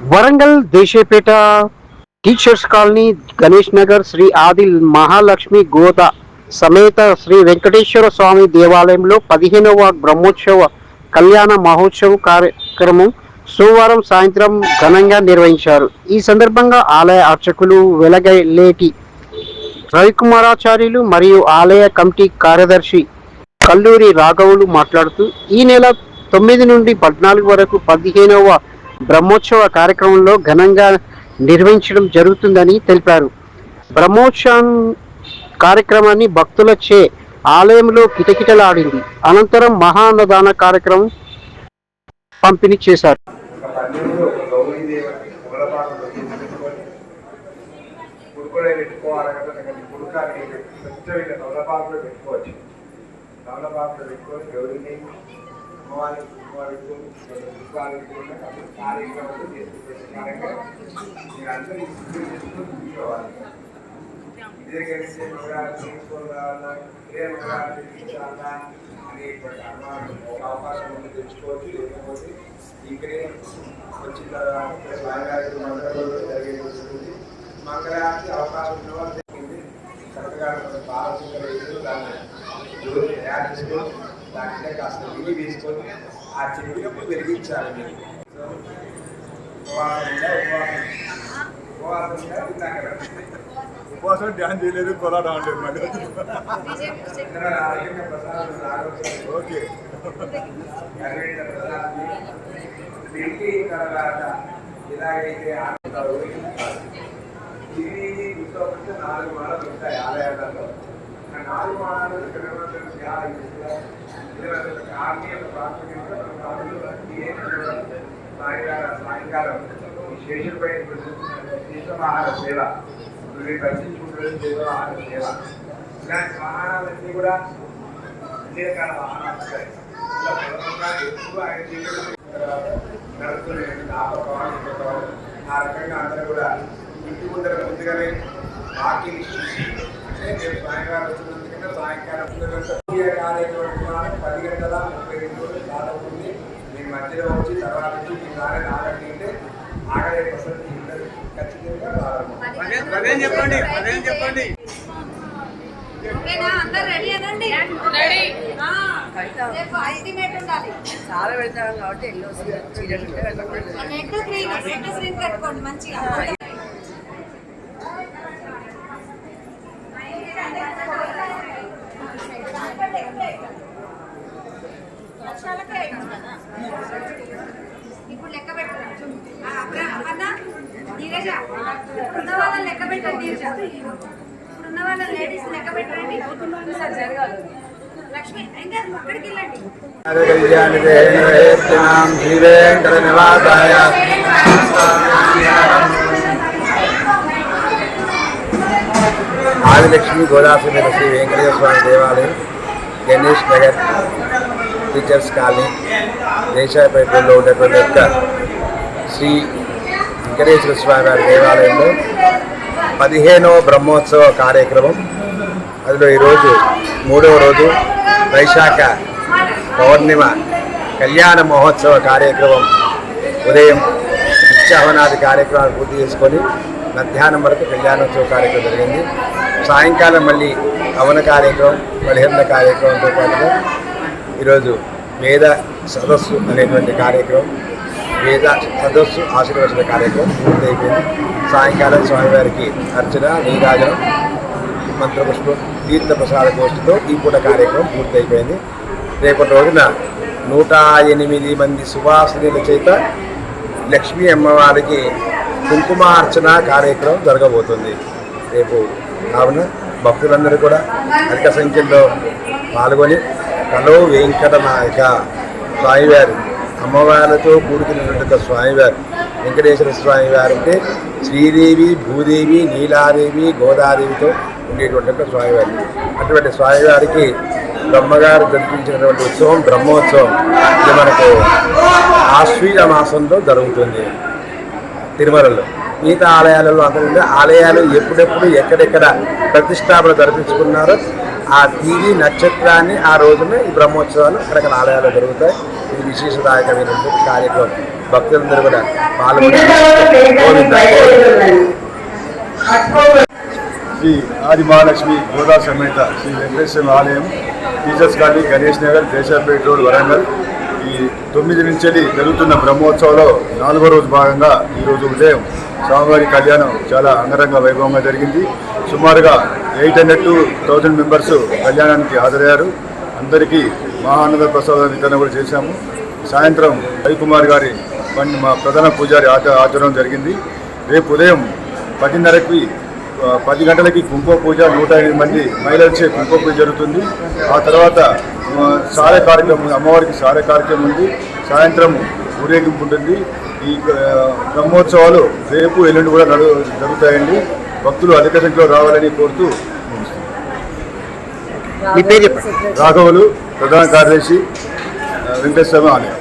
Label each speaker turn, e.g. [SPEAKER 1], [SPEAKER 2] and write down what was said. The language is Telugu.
[SPEAKER 1] వరంగల్ దేశేపేట టీచర్స్ కాలనీ గణేష్ నగర్ శ్రీ ఆదిల్ మహాలక్ష్మి గోద సమేత శ్రీ వెంకటేశ్వర స్వామి దేవాలయంలో పదిహేనవ బ్రహ్మోత్సవ కళ్యాణ మహోత్సవ కార్యక్రమం సోమవారం సాయంత్రం ఘనంగా నిర్వహించారు. ఈ సందర్భంగా ఆలయ అర్చకులు వెలగలేటి రవికుమారాచార్యులు మరియు ఆలయ కమిటీ కార్యదర్శి కల్లూరి రాఘవులు మాట్లాడుతూ ఈ నెల తొమ్మిది నుండి పద్నాలుగు వరకు పదిహేనవ బ్రహ్మోత్సవ కార్యక్రమంలో ఘనంగా నిర్వహించడం జరుగుతుందని తెలిపారు. బ్రహ్మోత్సవం కార్యక్రమాన్ని భక్తులచే ఆలయంలో కిటకిటలాడింది. అనంతరం మహాన్నదాన కార్యక్రమం పంపిణీ చేశారు.
[SPEAKER 2] పెట్టుకోవచ్చు. తమలపాకులు పెట్టుకొని గౌరీని అమ్మవారిని కుటుంబాలు పెట్టుకొని పుష్పాలు పెట్టుకుంటే అప్పుడు కార్యక్రమాలు చేసుకుంటే మీరందరూ ఈ సిద్ధం చేసుకొని కూర్చోవాలి ఇదే కలిసి మగవారిని తీసుకొని రావాలా ఇదే మగవారిని తీర్చాలా అనేటువంటి అనుమానం ఒక అవకాశం ఉంది తెచ్చుకోవచ్చు లేకపోతే ఇక్కడే వచ్చిన తర్వాత ఇక్కడ స్వామివారికి మంగళవారం జరిగేటువంటి మంగళవారికి అవకాశం ఉన్న వాళ్ళు జరిగింది చక్కగా మనం బాలసుందర ఇల్లు దాన్ని జ్యోతి తయారు చేసుకొని దాంట్లో కాస్త నెయ్యి వేసుకొని ఆ చెప్పినప్పుడు వెలిగించాలి మీరు. ఉపవాసం
[SPEAKER 3] ధ్యానం చేయలేదు కొలాట ఆడలేదు మళ్ళీ. ఓకే.
[SPEAKER 2] తర్వాత ఇలాగైతే ఇది నాలుగు మాలలు ఉంటాయి ఆలయాలలో. ఆ నాలుగు మాలలు ఇక్కడ ఉన్నటువంటి చాలా సాయంకాలం సేవ సేవ ఇలాంటి వాహనాలన్నీ కూడా అన్ని రకాల వాహనాలు ఉంటాయి ఎక్కువ ఆయన జీవితంలో పది గంటల ముప్పై నిమిషాలు నేను మధ్యలో వచ్చి తర్వాత మీ దారి ఆగలే ఉండదు ఖచ్చితంగా ప్రారంభం
[SPEAKER 3] చెప్పండి చెప్పండి
[SPEAKER 4] ఉండాలి
[SPEAKER 5] చాలా వెళ్తాం కాబట్టి ఎల్లో
[SPEAKER 4] కట్టుకోండి మంచిగా. నీరజ ఉన్న వాళ్ళని లెక్క పెట్టండి నీరజ. ఇప్పుడున్న వాళ్ళ లేడీస్ లెక్క పెట్టండి. సార్ జరగాలి. లక్ష్మి ఇంకా అక్కడికి వెళ్ళండి.
[SPEAKER 2] కళ్యాణిదేనాం నివాసాయ ఆదిలక్ష్మి గోదావరి శ్రీ వెంకటేశ్వర స్వామి దేవాలయం గణేష్ నగర్ టీచర్స్ కాలనీ దేశాయపేటలో ఉండేటువంటి యొక్క శ్రీ వెంకటేశ్వర స్వామి వారి దేవాలయంలో పదిహేనవ బ్రహ్మోత్సవ కార్యక్రమం. అందులో ఈరోజు మూడవ రోజు వైశాఖ పౌర్ణిమ కళ్యాణ మహోత్సవ కార్యక్రమం. ఉదయం నిత్యాహవనాది కార్యక్రమాలు పూర్తి చేసుకొని మధ్యాహ్నం వరకు కళ్యాణోత్సవ కార్యక్రమం జరిగింది. సాయంకాలం మళ్ళీ హవన కార్యక్రమం బలిహరణ కార్యక్రమంతో పాటుగా ఈరోజు వేద సదస్సు అనేటువంటి కార్యక్రమం వేద సదస్సు ఆశీర్వచన కార్యక్రమం పూర్తయిపోయింది. సాయంకాలం స్వామివారికి అర్చన నీరాజనం మంత్రపుష్పం తీర్థ ప్రసాద గోష్ఠితో ఈ పూట కార్యక్రమం పూర్తయిపోయింది. రేపటి రోజున నూట ఎనిమిది మంది సువాసినీల చేత లక్ష్మీ అమ్మవారికి కుంకుమార్చన కార్యక్రమం జరగబోతుంది. రేపు కావున భక్తులందరూ కూడా అధిక సంఖ్యలో పాల్గొని కలో వెంకటనాయక నాయక అమ్మవారితో కూడుకున్నటువంటి స్వామివారు. వెంకటేశ్వర స్వామి వారు అంటే శ్రీదేవి భూదేవి నీలాదేవి గోదాదేవితో ఉండేటువంటి ఒక స్వామివారు. అటువంటి స్వామివారికి బ్రహ్మగారు జరిపించినటువంటి ఉత్సవం బ్రహ్మోత్సవం. ఇది మనకు ఆశ్వీజ మాసంలో జరుగుతుంది తిరుమలలో. మిగతా ఆలయాలలో అంతకుండా ఆలయాలు ఎప్పుడెప్పుడు ఎక్కడెక్కడ ప్రతిష్టాపన జరిపించుకున్నారో ఆ తిది నక్షత్రాన్ని ఆ రోజున ఈ బ్రహ్మోత్సవాలు అక్కడక్కడ ఆలయాలు జరుగుతాయి. ఇది విశేషదాయకమైనటువంటి కార్యక్రమం. భక్తులందరూ కూడా పాల్గొంటారు
[SPEAKER 3] శ్రీ ఆది మహాలక్ష్మి గోదా సమేత శ్రీ వెంకటేశ్వర ఆలయం teachers colony Ganesh Nagar Desaipet road Warangal. ఈ తొమ్మిది నుంచి జరుగుతున్న బ్రహ్మోత్సవంలో నాలుగో రోజు భాగంగా ఈరోజు ఉదయం స్వామివారి కళ్యాణం చాలా అంగరంగ వైభవంగా జరిగింది. సుమారుగా eight hundred to thousand members కళ్యాణానికి హాజరయ్యారు. అందరికీ మహానంద ప్రసాద వితరణ కూడా చేశాము. సాయంత్రం రవికుమార్ గారి మా ప్రధాన పూజారి ఆచ ఆచరణ జరిగింది. రేపు ఉదయం పదిన్నరకి పది గంటలకి కుంకుమ పూజ నూట ఎనిమిది మంది మహిళలచే కుంకుమ పూజ జరుగుతుంది. ఆ తర్వాత సారే కార్యక్రమం ఉంది. అమ్మవారికి సారే కార్యక్రమం ఉంది. సాయంత్రం ఊరేగింపు ఉంటుంది ఈ బ్రహ్మోత్సవాలు రేపు ఎల్లుండి కూడా నడు జరుగుతాయండి. భక్తులు అధిక సంఖ్యలో రావాలని కోరుతూ రాఘవులు ప్రధాన కార్యదర్శి వెంకటేశ్వర ఆలయం.